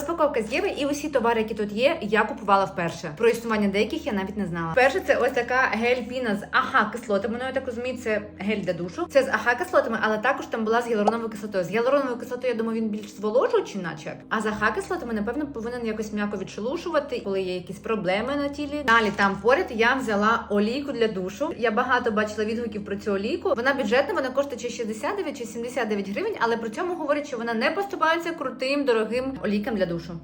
Розпаковка з Єви і усі товари, які тут є, я купувала вперше. Про існування деяких я навіть не знала. Перше, це ось така гель-піна з АХ кислотами. Ну я так розумію, це гель для душу. Це з АХ кислотами, але також там була з гіалуроновою кислотою. З гіалуроновою кислотою, я думаю, він більш зволожуючий, наче. А з АХ кислотами, напевно, повинен якось м'яко відшелушувати, коли є якісь проблеми на тілі. Далі там поряд я взяла олійку для душу. Я багато бачила відгуків про цю олійку. Вона бюджетна, вона коштує чи 69 чи 79 гривень, але при цьому говорять, що вона не поступається крутим, дорогим олійкам для душу.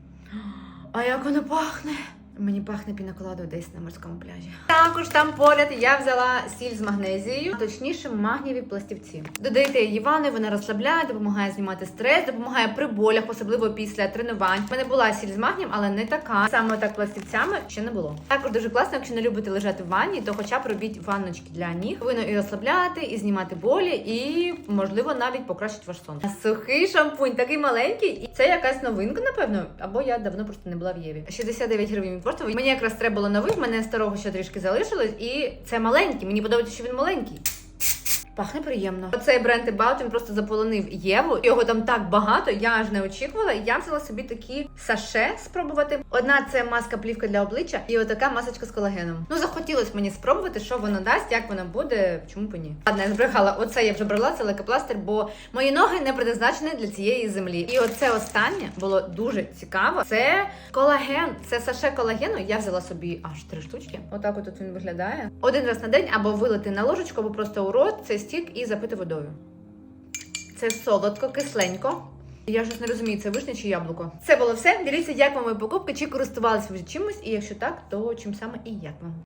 А як воно пахне? Мені пахне пінаколадою десь на морському пляжі. Також там поряд я взяла сіль з магнезією, точніше, магнієві пластівці. Додаєте її в ванну, вона розслабляє, допомагає знімати стрес, допомагає при болях, особливо після тренувань. У мене була сіль з магнієм, але не така. Саме так пластівцями ще не було. Також дуже класно, якщо не любите лежати в ванні, то хоча б робіть ванночки для ніг. Повинно і розслабляти, і знімати болі, і можливо навіть покращить ваш сон. Сухий шампунь, такий маленький, і це якась новинка, напевно. Або я давно просто не була в Єві. 69 гривень він. Мені якраз треба було новий, в мене старого ще трішки залишилось, і це маленький. Мені подобається, що він маленький. Пахне приємно. Оцей бренд About, він просто заполонив Єву. Його там так багато, я аж не очікувала. Я взяла собі такі саше спробувати. Одна це маска плівка для обличчя, і отака масочка з колагеном. Ну захотілось мені спробувати, що воно дасть, як воно буде. Чому б ні? Ладно, я збрехала. Оце я вже брала, це лекопластир, бо мої ноги не предназначені для цієї землі. І оце останнє було дуже цікаво. Це колаген, це саше колагену. Я взяла собі аж три штучки. Отак от він виглядає. Один раз на день або вилити на ложечку, або просто у рот. Це стік і запити водою. Це солодко, кисленько. Я щось не розумію, це вишня чи яблуко. Це було все. Діліться, як вам мої покупки, чи користувалися ви чимось, і якщо так, то чим саме і як вам.